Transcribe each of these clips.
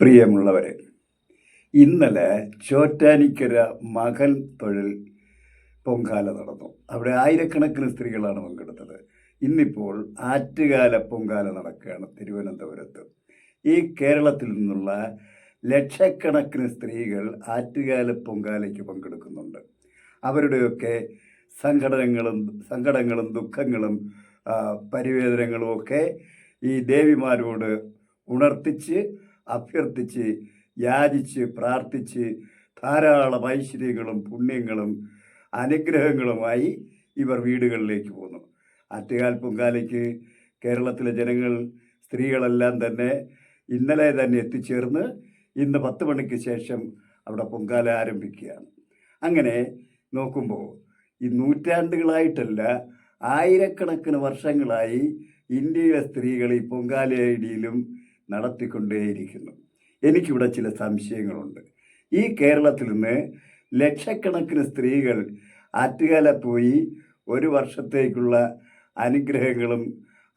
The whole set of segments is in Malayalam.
പ്രിയമുള്ളവരെ ഇന്നലെ ചോറ്റാനിക്കര മകൻ തൊഴിൽ പൊങ്കാല നടന്നു. അവിടെ ആയിരക്കണക്കിന് സ്ത്രീകളാണ് പങ്കെടുത്തത്. ഇന്നിപ്പോൾ ആറ്റുകാല പൊങ്കാല നടക്കുകയാണ് തിരുവനന്തപുരത്ത്. ഈ കേരളത്തിൽ നിന്നുള്ള ലക്ഷക്കണക്കിന് സ്ത്രീകൾ ആറ്റുകാല പൊങ്കാലയ്ക്ക് പങ്കെടുക്കുന്നുണ്ട്. അവരുടെയൊക്കെ സങ്കടങ്ങളും സങ്കടങ്ങളും ദുഃഖങ്ങളും പരിവേദനങ്ങളും ഒക്കെ ഈ ദേവിമാരോട് ഉണർത്തിച്ച് അഭ്യർത്ഥിച്ച് യാചിച്ച് പ്രാർത്ഥിച്ച് ധാരാളം ഐശ്വര്യങ്ങളും പുണ്യങ്ങളും അനുഗ്രഹങ്ങളുമായി ഇവർ വീടുകളിലേക്ക് പോന്നു. ആറ്റുകാൽ പൊങ്കാലയ്ക്ക് കേരളത്തിലെ ജനങ്ങൾ സ്ത്രീകളെല്ലാം തന്നെ ഇന്നലെ തന്നെ എത്തിച്ചേർന്ന് ഇന്ന് പത്ത് മണിക്ക് ശേഷം അവിടെ പൊങ്കാല ആരംഭിക്കുകയാണ്. അങ്ങനെ നോക്കുമ്പോൾ ഈ നൂറ്റാണ്ടുകളായിട്ടല്ല ആയിരക്കണക്കിന് വർഷങ്ങളായി ഇന്ത്യയിലെ സ്ത്രീകൾ ഈ പൊങ്കാലയിടിയിലും നടത്തിക്കൊണ്ടേയിരിക്കുന്നു. എനിക്കിവിടെ ചില സംശയങ്ങളുണ്ട്. ഈ കേരളത്തിൽ നിന്ന് ലക്ഷക്കണക്കിന് സ്ത്രീകൾ ആറ്റുകാല പോയി ഒരു വർഷത്തേക്കുള്ള അനുഗ്രഹങ്ങളും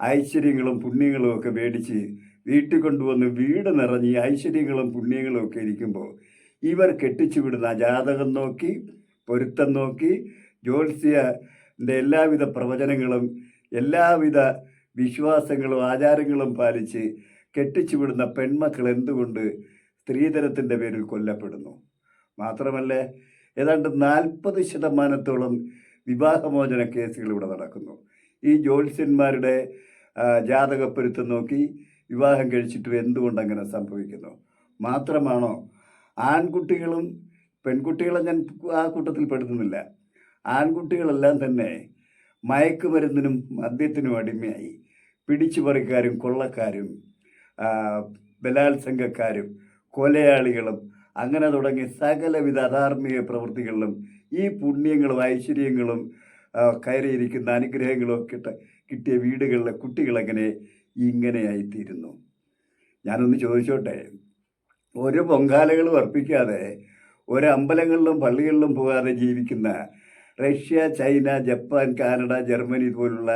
ഐശ്വര്യങ്ങളും പുണ്യങ്ങളും ഒക്കെ മേടിച്ച് വീട്ടിൽ കൊണ്ടുവന്ന് വീട് നിറഞ്ഞ് ഐശ്വര്യങ്ങളും പുണ്യങ്ങളും ഒക്കെ ഇരിക്കുമ്പോൾ ഇവർ കെട്ടിച്ചു വിടുന്ന ജാതകം നോക്കി പൊരുത്തം നോക്കി ജ്യോത്സ്യന്റെ എല്ലാവിധ പ്രവചനങ്ങളും എല്ലാവിധ വിശ്വാസങ്ങളും ആചാരങ്ങളും പാലിച്ച് കെട്ടിച്ചു വിടുന്ന പെൺമക്കൾ എന്തുകൊണ്ട് സ്ത്രീധനത്തിന്റെ പേരിൽ കൊല്ലപ്പെടുന്നു? മാത്രമല്ല ഏതാണ്ട് നാൽപ്പത് ശതമാനത്തോളം വിവാഹമോചന കേസുകൾ ഇവിടെ നടക്കുന്നു. ഈ ജ്യോത്സ്യന്മാരുടെ ജാതകപ്പൊരുത്തം നോക്കി വിവാഹം കഴിച്ചിട്ട് എന്തുകൊണ്ട് അങ്ങനെ സംഭവിക്കുന്നു? മാത്രമാണോ? ആൺകുട്ടികളും പെൺകുട്ടികളെ ഞാൻ ആ കൂട്ടത്തിൽ പെടുത്തുന്നില്ല. ആൺകുട്ടികളെല്ലാം തന്നെ മയക്കുമരുന്നിനും മദ്യത്തിനും അടിമയായി. പിടിച്ചുപറിക്കാരും കൊള്ളക്കാരും ബലാത്സംഗക്കാരും കൊലയാളികളും അങ്ങനെ തുടങ്ങി സകലവിധ അധാർമിക പ്രവൃത്തികളിലും ഈ പുണ്യങ്ങളും ഐശ്വര്യങ്ങളും കയറിയിരിക്കുന്ന അനുഗ്രഹങ്ങളും കിട്ട- കിട്ടിയ വീടുകളിലെ കുട്ടികളെങ്ങനെ ഇങ്ങനെയായിത്തീരുന്നു? ഞാനൊന്ന് ചോദിച്ചോട്ടെ ഒരു പൊങ്കാലകളും അർപ്പിക്കാതെ ഒരു അമ്പലങ്ങളിലും പള്ളികളിലും പോകാതെ ജീവിക്കുന്ന Russia China Japan Canada Germany പോലുള്ള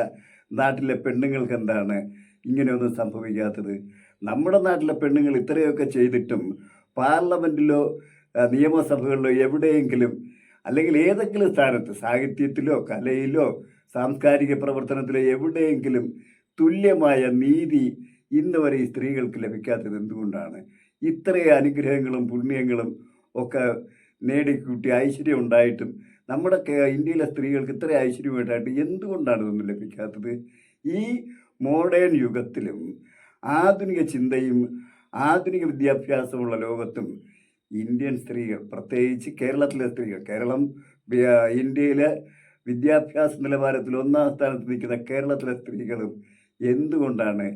നാട്ടിലെ പെണ്ണുങ്ങൾക്ക് എന്താണ് ഇങ്ങനെയൊന്നും സംഭവിക്കാത്തത്. നമ്മുടെ നാട്ടിലെ പെണ്ണുങ്ങൾ ഇത്രയൊക്കെ ചെയ്തിട്ടും പാർലമെന്റിലോ നിയമസഭകളിലോ എവിടെയെങ്കിലും അല്ലെങ്കിൽ ഏതെങ്കിലും സ്ഥാനത്ത് സാഹിത്യത്തിലോ കലയിലോ സാംസ്കാരിക പ്രവർത്തനത്തിലോ എവിടെയെങ്കിലും തുല്യമായ നീതി ഇന്ന് വരെ ഈ സ്ത്രീകൾക്ക് ലഭിക്കാത്തത് എന്തുകൊണ്ടാണ്? ഇത്രയും അനുഗ്രഹങ്ങളും പുണ്യങ്ങളും ഒക്കെ നേടിക്കൂട്ടി ഐശ്വര്യം ഉണ്ടായിട്ടും നമ്മുടെ ഇന്ത്യയിലെ സ്ത്രീകൾക്ക് ഇത്ര ഐശ്വര്യമായിട്ടായിട്ട് എന്തുകൊണ്ടാണ് ഇതൊന്നും ലഭിക്കാത്തത്? ഈ മോഡേൺ യുഗത്തിലും ആധുനിക ചിന്തയും ആധുനിക വിദ്യാഭ്യാസമുള്ള ലോകത്തും ഇന്ത്യൻ സ്ത്രീകൾ പ്രത്യേകിച്ച് കേരളത്തിലെ സ്ത്രീകൾ കേരളം ഇന്ത്യയിലെ വിദ്യാഭ്യാസ നിലവാരത്തിൽ ഒന്നാം സ്ഥാനത്ത് നിൽക്കുന്ന കേരളത്തിലെ സ്ത്രീകളും എന്തുകൊണ്ടാണ്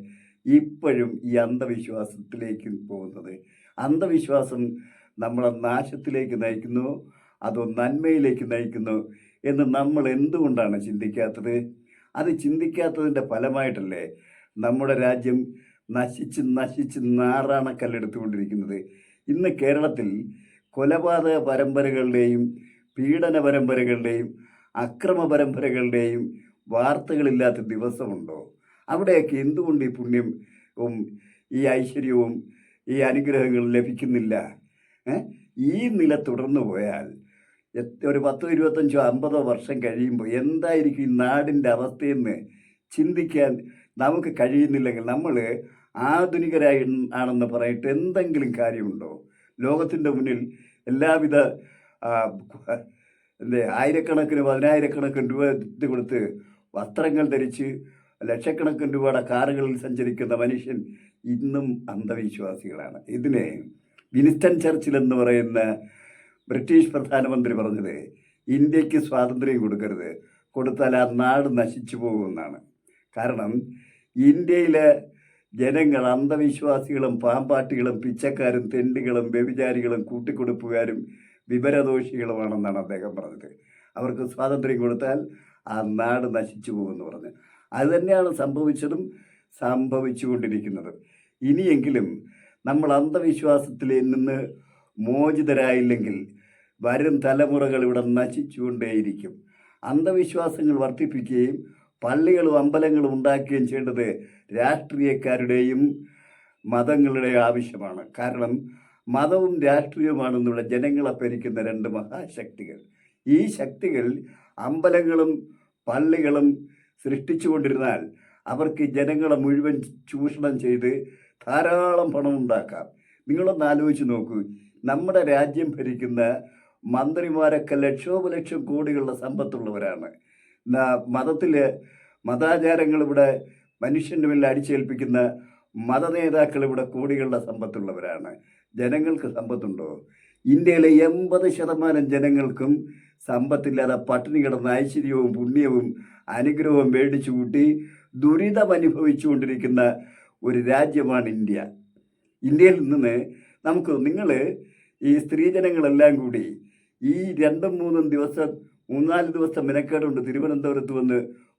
ഇപ്പോഴും ഈ അന്ധവിശ്വാസത്തിലേക്ക് പോകുന്നത്? അന്ധവിശ്വാസം നമ്മളെ നാശത്തിലേക്ക് നയിക്കുന്നു അതോ നന്മയിലേക്ക് നയിക്കുന്നു എന്ന് നമ്മൾ എന്തുകൊണ്ടാണ് ചിന്തിക്കാത്തത്? അത് ചിന്തിക്കാത്തതിന്റെ ഫലമായിട്ടല്ലേ നമ്മുടെ രാജ്യം നശിച്ച് നശിച്ച് നാറാണക്കല്ലെടുത്തുകൊണ്ടിരിക്കുന്നത്. ഇന്ന് കേരളത്തിൽ കൊലപാതക പരമ്പരകളുടെയും പീഡന പരമ്പരകളുടെയും അക്രമ പരമ്പരകളുടെയും വാർത്തകളില്ലാത്ത ദിവസമുണ്ടോ? അവിടെയൊക്കെ എന്തുകൊണ്ട് ഈ പുണ്യം ഈ ഐശ്വര്യവും ഈ അനുഗ്രഹങ്ങളും ലഭിക്കുന്നില്ല? ഈ നില തുടർന്നു പോയാൽ ഒരു പത്തോ ഇരുപത്തഞ്ചോ അമ്പതോ വർഷം കഴിയുമ്പോൾ എന്തായിരിക്കും ഈ നാടിന്റെ അവസ്ഥയെന്ന് ചിന്തിക്കാൻ നമുക്ക് കഴിയുന്നില്ലെങ്കിൽ നമ്മൾ ആധുനികരായി ആണെന്ന് പറയിട്ട് എന്തെങ്കിലും കാര്യമുണ്ടോ? ലോകത്തിന്റെ മുന്നിൽ എല്ലാവിധ എന്തേ ആയിരക്കണക്കിന് പതിനായിരക്കണക്കിന് രൂപ ഇത് കൊടുത്ത് വസ്ത്രങ്ങൾ ധരിച്ച് ലക്ഷക്കണക്കിന് രൂപയുടെ കാറുകളിൽ സഞ്ചരിക്കുന്ന മനുഷ്യൻ ഇന്നും അന്ധവിശ്വാസികളാണ്. ഇതിനെ വിനിസ്റ്റൻ ചർച്ചിൽ എന്ന് പറയുന്ന ബ്രിട്ടീഷ് പ്രധാനമന്ത്രി പറഞ്ഞത് ഇന്ത്യയ്ക്ക് സ്വാതന്ത്ര്യം കൊടുക്കരുത്. കൊടുത്താൽ ആ നാട് നശിച്ചു പോകുമെന്നാണ്. കാരണം ഇന്ത്യയിലെ ജനങ്ങൾ അന്ധവിശ്വാസികളും പാമ്പാട്ടികളും പിച്ചക്കാരും തെണ്ടികളും വ്യഭിചാരികളും കൂട്ടിക്കൊടുപ്പുകാരും വിവരദോഷികളുമാണെന്നാണ് അദ്ദേഹം പറഞ്ഞത്. അവർക്ക് സ്വാതന്ത്ര്യം കൊടുത്താൽ ആ നാട് നശിച്ചു പോകുമെന്ന് പറഞ്ഞു. അതുതന്നെയാണ് സംഭവിച്ചതും സംഭവിച്ചുകൊണ്ടിരിക്കുന്നത്. ഇനിയെങ്കിലും നമ്മൾ അന്ധവിശ്വാസത്തിൽ നിന്ന് മോചിതരായില്ലെങ്കിൽ വരും തലമുറകൾ ഇവിടെ നശിച്ചുകൊണ്ടേയിരിക്കും. അന്ധവിശ്വാസങ്ങൾ വർദ്ധിപ്പിക്കുകയും പള്ളികളും അമ്പലങ്ങളും ഉണ്ടാക്കുകയും ചെയ്യേണ്ടത് രാഷ്ട്രീയക്കാരുടെയും മതങ്ങളുടെയും ആവശ്യമാണ്. കാരണം മതവും രാഷ്ട്രീയവുമാണെന്നുള്ള ജനങ്ങളെ ഭരിക്കുന്ന രണ്ട് മഹാശക്തികൾ. ഈ ശക്തികൾ അമ്പലങ്ങളും പള്ളികളും സൃഷ്ടിച്ചുകൊണ്ടിരുന്നാൽ അവർക്ക് ജനങ്ങളെ മുഴുവൻ ചൂഷണം ചെയ്ത് ധാരാളം പണം ഉണ്ടാക്കാം നിങ്ങളൊന്ന് ആലോചിച്ച് നോക്കൂ. നമ്മുടെ രാജ്യം ഭരിക്കുന്ന മന്ത്രിമാരൊക്കെ ലക്ഷോപലക്ഷം കോടികളുടെ സമ്പത്തുള്ളവരാണ്. മതത്തിൽ മതാചാരങ്ങൾ ഇവിടെ മനുഷ്യന്റെ മേലിൽ അടിച്ചേൽപ്പിക്കുന്ന മതനേതാക്കൾ ഇവിടെ കോടികളുടെ സമ്പത്തുള്ളവരാണ്. ജനങ്ങൾക്ക് സമ്പത്തുണ്ടോ? ഇന്ത്യയിലെ എൺപത് ശതമാനം ജനങ്ങൾക്കും സമ്പത്തില്ലാതെ പട്ടിണി കിടന്ന ഐശ്വര്യവും പുണ്യവും അനുഗ്രഹവും മേടിച്ചു കൂട്ടി ദുരിതമനുഭവിച്ചുകൊണ്ടിരിക്കുന്ന ഒരു രാജ്യമാണ് ഇന്ത്യ. ഇന്ത്യയിൽ നിന്ന് നമുക്ക് നിങ്ങൾ ഈ സ്ത്രീജനങ്ങളെല്ലാം കൂടി ഈ രണ്ടും മൂന്നും ദിവസം മൂന്നാൽ ദിവസം മിനക്കേടുണ്ട് തിരുവനന്തപുരത്ത് വന്ന്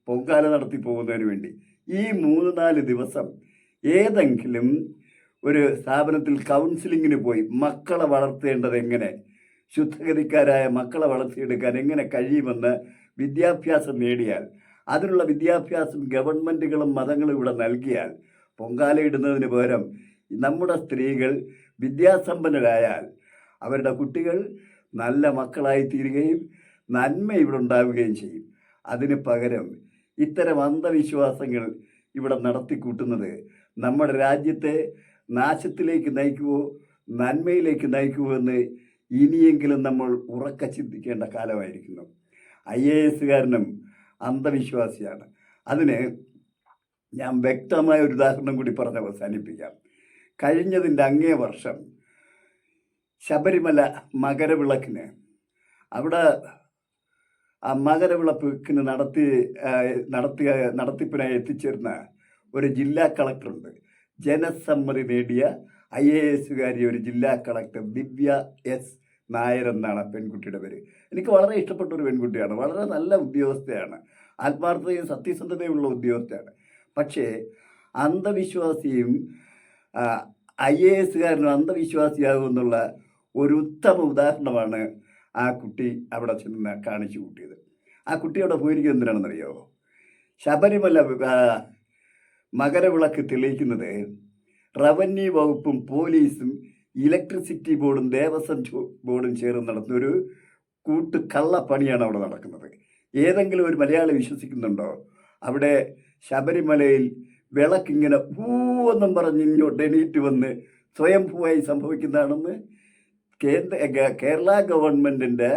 പൊങ്കാല നടത്തി പോകുന്നതിന് വേണ്ടി. ഈ മൂന്ന് നാല് ദിവസം ഏതെങ്കിലും ഒരു സ്ഥാപനത്തിൽ കൗൺസിലിങ്ങിന് പോയി മക്കളെ വളർത്തേണ്ടത് എങ്ങനെ? ശുദ്ധഗതിക്കാരായ മക്കളെ വളർത്തിയെടുക്കാൻ എങ്ങനെ കഴിയുമെന്ന് വിദ്യാഭ്യാസം നേടിയാൽ അതിനുള്ള വിദ്യാഭ്യാസം ഗവൺമെന്റുകളും മതങ്ങളും ഇവിടെ നൽകിയാൽ പൊങ്കാലയിടുന്നതിന് പകരം നമ്മുടെ സ്ത്രീകൾ വിദ്യാസമ്പന്നരായാൽ അവരുടെ കുട്ടികൾ നല്ല മക്കളായി തീരുകയും നന്മ ഇവിടെ ഉണ്ടാവുകയും ചെയ്യും. അതിന് പകരം ഇത്തരം അന്ധവിശ്വാസങ്ങൾ ഇവിടെ നടത്തിക്കൂട്ടുന്നത് നമ്മുടെ രാജ്യത്തെ നാശത്തിലേക്ക് നയിക്കുമോ നന്മയിലേക്ക് നയിക്കുമോ എന്ന് ഇനിയെങ്കിലും നമ്മൾ ഉറക്ക ചിന്തിക്കേണ്ട കാലമായിരിക്കുന്നു. I A എസുകാരനും അന്ധവിശ്വാസിയാണ്. അതിന് ഞാൻ വ്യക്തമായ ഒരു ഉദാഹരണം കൂടി പറഞ്ഞ് അവസാനിപ്പിക്കാം. കഴിഞ്ഞതിന്റെ അങ്ങേ വർഷം ശബരിമല മകരവിളക്കിന്. അവിടെ ആ മകരവിളക്കിന് നടത്തി നടത്തിയ നടത്തിപ്പിനായി എത്തിച്ചേർന്ന ഒരു ജില്ലാ കളക്ടറുണ്ട്. ജനസമ്മതി നേടിയ ഐ എ എസുകാരി ഒരു ജില്ലാ കളക്ടർ ദിവ്യ എസ് നായർ എന്നാണ് പെൺകുട്ടിയുടെ പേര്. എനിക്ക് വളരെ ഇഷ്ടപ്പെട്ട ഒരു പെൺകുട്ടിയാണ്. വളരെ നല്ല ഉദ്യോഗസ്ഥയാണ്. ആത്മാർത്ഥതയും സത്യസന്ധതയുമുള്ള ഉദ്യോഗസ്ഥയാണ്. പക്ഷേ അന്ധവിശ്വാസിയും ഐ എ എസുകാരനും അന്ധവിശ്വാസിയാകുമെന്നുള്ള ഒരു ഉത്തമ ഉദാഹരണമാണ് ആ കുട്ടി അവിടെ ചെന്ന് കാണിച്ചു കൂട്ടിയത്. ആ കുട്ടി അവിടെ പോയിരിക്കുന്നത് എന്തിനാണെന്നറിയോ? ശബരിമല മകരവിളക്ക് തെളിയിക്കുന്നത് റവന്യൂ വകുപ്പും പോലീസും ഇലക്ട്രിസിറ്റി ബോർഡും ദേവസ്വം ബോർഡും ചേർന്ന് നടത്തുന്ന ഒരു കൂട്ട് കള്ളപ്പണിയാണ് അവിടെ നടക്കുന്നത്. ഏതെങ്കിലും ഒരു മലയാളി വിശ്വസിക്കുന്നുണ്ടോ? അവിടെ ശബരിമലയിൽ വിളക്കിങ്ങനെ പൂവെന്നും പറഞ്ഞ് ഇങ്ങോട്ട് എണീറ്റ് വന്ന് സ്വയംഭൂവായി സംഭവിക്കുന്നതാണെന്ന് കേന്ദ്ര കേരള ഗവൺമെന്റിന്റെ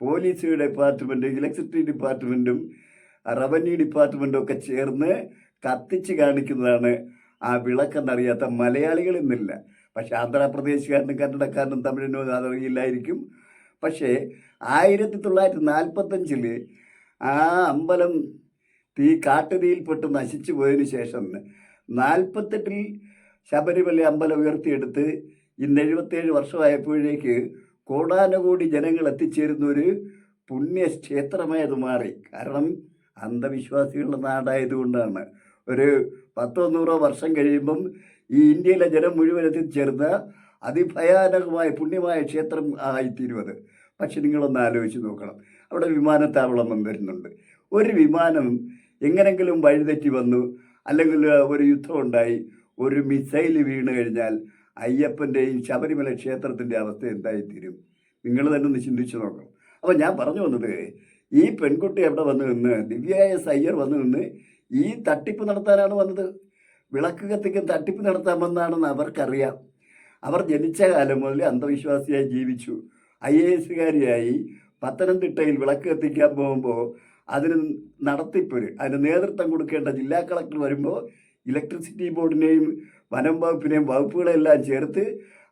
പോലീസ് ഡിപ്പാർട്ട്മെന്റും ഇലക്ട്രിസിറ്റി ഡിപ്പാർട്ട്മെന്റും റവന്യൂ ഡിപ്പാർട്ട്മെന്റും ഒക്കെ ചേർന്ന് കത്തിച്ച് കാണിക്കുന്നതാണ് ആ വിളക്കെന്നറിയാത്ത മലയാളികൾ ഇന്നില്ല പക്ഷെ ആന്ധ്രാപ്രദേശുകാരനും കന്നഡക്കാരനും തമിഴിനും അതറിയില്ലായിരിക്കും. പക്ഷേ ആയിരത്തി തൊള്ളായിരത്തി നാൽപ്പത്തഞ്ചിൽ ആ അമ്പലം തീ കാട്ടുതീയിൽപ്പെട്ട് നശിച്ചു പോയതിന് ശേഷം നാൽപ്പത്തെട്ടിൽ ശബരിമല അമ്പലം ഉയർത്തിയെടുത്ത് ഇന്ന് എഴുപത്തേഴ് വർഷമായപ്പോഴേക്ക് കോടാനുകോടി ജനങ്ങൾ എത്തിച്ചേരുന്ന ഒരു പുണ്യക്ഷേത്രമായി അത് മാറി. കാരണം അന്ധവിശ്വാസികളുടെ നാടായതുകൊണ്ടാണ്. ഒരു പത്തോ നൂറോ വർഷം കഴിയുമ്പം ഈ ഇന്ത്യയിലെ ജനം മുഴുവൻ എത്തിച്ചേർന്ന അതിഭയാനകമായ പുണ്യമായ ക്ഷേത്രം ആയിത്തീരും അത് പക്ഷെ നിങ്ങളൊന്ന് ആലോചിച്ച് നോക്കണം. അവിടെ വിമാനത്താവളം വരുന്നുണ്ട്. ഒരു വിമാനം എങ്ങനെങ്കിലും വഴിതെറ്റി വന്നു. അല്ലെങ്കിൽ ഒരു യുദ്ധമുണ്ടായി ഒരു മിസൈൽ വീണ് കഴിഞ്ഞാൽ അയ്യപ്പന്റെയും ശബരിമല ക്ഷേത്രത്തിന്റെ അവസ്ഥ എന്തായിത്തീരും? നിങ്ങൾ തന്നെ ഒന്ന് ചിന്തിച്ചു നോക്കണം. അപ്പോൾ ഞാൻ പറഞ്ഞു വന്നത് ഈ പെൺകുട്ടി എവിടെ വന്നു നിന്ന് ദിവ്യായ സയ്യർ വന്ന് നിന്ന് ഈ തട്ടിപ്പ് നടത്താനാണ് വന്നത്? വിളക്ക് കത്തിക്കും തട്ടിപ്പ് നടത്താൻ വന്നാണെന്ന് അവർക്കറിയാം. അവർ ജനിച്ച കാലം മുതൽ അന്ധവിശ്വാസിയായി ജീവിച്ചു. ഐ എ എസുകാരിയായി പത്തനംതിട്ടയിൽ വിളക്ക് കത്തിക്കാൻ പോകുമ്പോൾ അതിന് നടത്തിപ്പൊരു അതിന് നേതൃത്വം കൊടുക്കേണ്ട ജില്ലാ കളക്ടർ വരുമ്പോൾ ഇലക്ട്രിസിറ്റി ബോർഡിനെയും വനം വകുപ്പിനെയും വകുപ്പുകളെല്ലാം ചേർത്ത്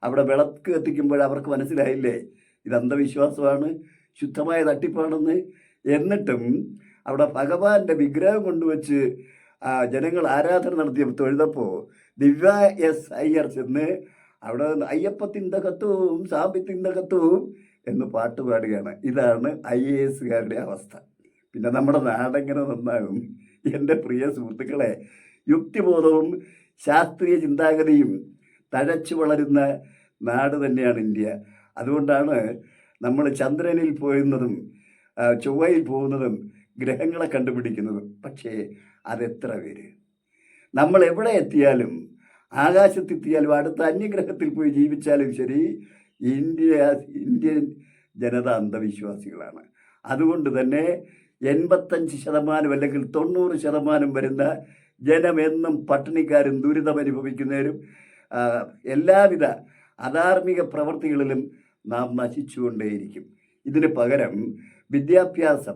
അവിടെ വിളക്ക് കത്തിക്കുമ്പോൾ അവർക്ക് മനസ്സിലായില്ലേ? ഇത് അന്ധവിശ്വാസമാണ് ശുദ്ധമായ തട്ടിപ്പാണെന്ന്. എന്നിട്ടും അവിടെ ഭഗവാന്റെ വിഗ്രഹം കൊണ്ടുവച്ച് ജനങ്ങൾ ആരാധന നടത്തിയ തൊഴുതപ്പോൾ ദിവ്യ എസ് അയ്യർ ചെന്ന് അവിടെ അയ്യപ്പ തിന്തകത്വവും സാമ്പി തിന്തകത്വവും എന്ന് പാട്ട് പാടുകയാണ്. ഇതാണ് ഐ എ എസുകാരുടെ അവസ്ഥ. പിന്നെ നമ്മുടെ നാടെങ്ങനെ നന്നാകും? എന്റെ പ്രിയ സുഹൃത്തുക്കളെ യുക്തിബോധവും ശാസ്ത്രീയ ചിന്താഗതിയും തഴച്ചു വളരുന്ന നാട് തന്നെയാണ് ഇന്ത്യ. അതുകൊണ്ടാണ് നമ്മൾ ചന്ദ്രനിൽ പോയുന്നതും ചൊവ്വയിൽ പോകുന്നതും ഗ്രഹങ്ങളെ കണ്ടുപിടിക്കുന്നതും. പക്ഷേ അതെത്ര പേര്? നമ്മൾ എവിടെ എത്തിയാലും ആകാശത്തെത്തിയാലും അടുത്ത അന്യഗ്രഹത്തിൽ പോയി ജീവിച്ചാലും ശരി ഇന്ത്യ ഇന്ത്യൻ ജനത അന്ധവിശ്വാസികളാണ്. അതുകൊണ്ട് തന്നെ എൺപത്തഞ്ച് ശതമാനം അല്ലെങ്കിൽ തൊണ്ണൂറ് ശതമാനം വരുന്ന ജനമെന്നും പട്ടിണിക്കാരും ദുരിതമനുഭവിക്കുന്നവരും എല്ലാവിധ അധാർമിക പ്രവൃത്തികളിലും നാം നശിച്ചുകൊണ്ടേയിരിക്കും. ഇതിന് പകരം വിദ്യാഭ്യാസം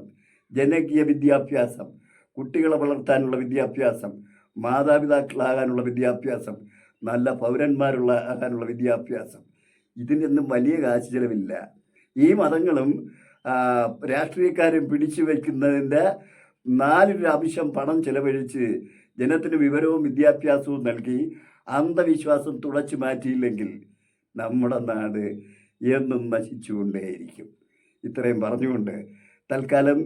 ജനകീയ വിദ്യാഭ്യാസം കുട്ടികളെ വളർത്താനുള്ള വിദ്യാഭ്യാസം മാതാപിതാക്കളാകാനുള്ള വിദ്യാഭ്യാസം നല്ല പൗരന്മാരുള്ള ആകാനുള്ള വിദ്യാഭ്യാസം. ഇതിനൊന്നും വലിയ കാശ് ചിലവില്ല ഈ മതങ്ങളും രാഷ്ട്രീയക്കാരും പിടിച്ചു വയ്ക്കുന്നതിന്റെ നാലൊരു അംശം പണം ചെലവഴിച്ച് ജനത്തിന് വിവരവും വിദ്യാഭ്യാസവും നൽകി അന്ധവിശ്വാസം തുടച്ചു മാറ്റിയില്ലെങ്കിൽ നമ്മുടെ നാട് എന്നും നശിച്ചുകൊണ്ടേയിരിക്കും. ഇത്രയും പറഞ്ഞുകൊണ്ട് തൽക്കാലം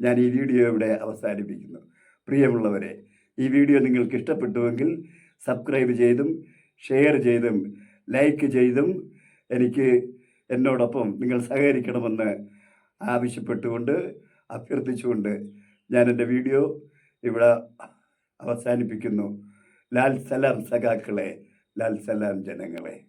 ഞാൻ ഈ വീഡിയോ ഇവിടെ അവസാനിപ്പിക്കുന്നു. പ്രിയമുള്ളവരെ ഈ വീഡിയോ നിങ്ങൾക്ക് ഇഷ്ടപ്പെട്ടുവെങ്കിൽ സബ്സ്ക്രൈബ് ചെയ്തും ഷെയർ ചെയ്തും ലൈക്ക് ചെയ്തും എനിക്ക് എന്നോടൊപ്പം നിങ്ങൾ സഹകരിക്കണമെന്ന് ആവശ്യപ്പെട്ടുകൊണ്ട് അഭ്യർത്ഥിച്ചുകൊണ്ട് ഞാൻ എന്റെ വീഡിയോ ഇവിടെ അവസാനിപ്പിക്കുന്നു. ലാൽ സലാം സഖാക്കളെ ലാൽ സലാം ജനങ്ങളെ.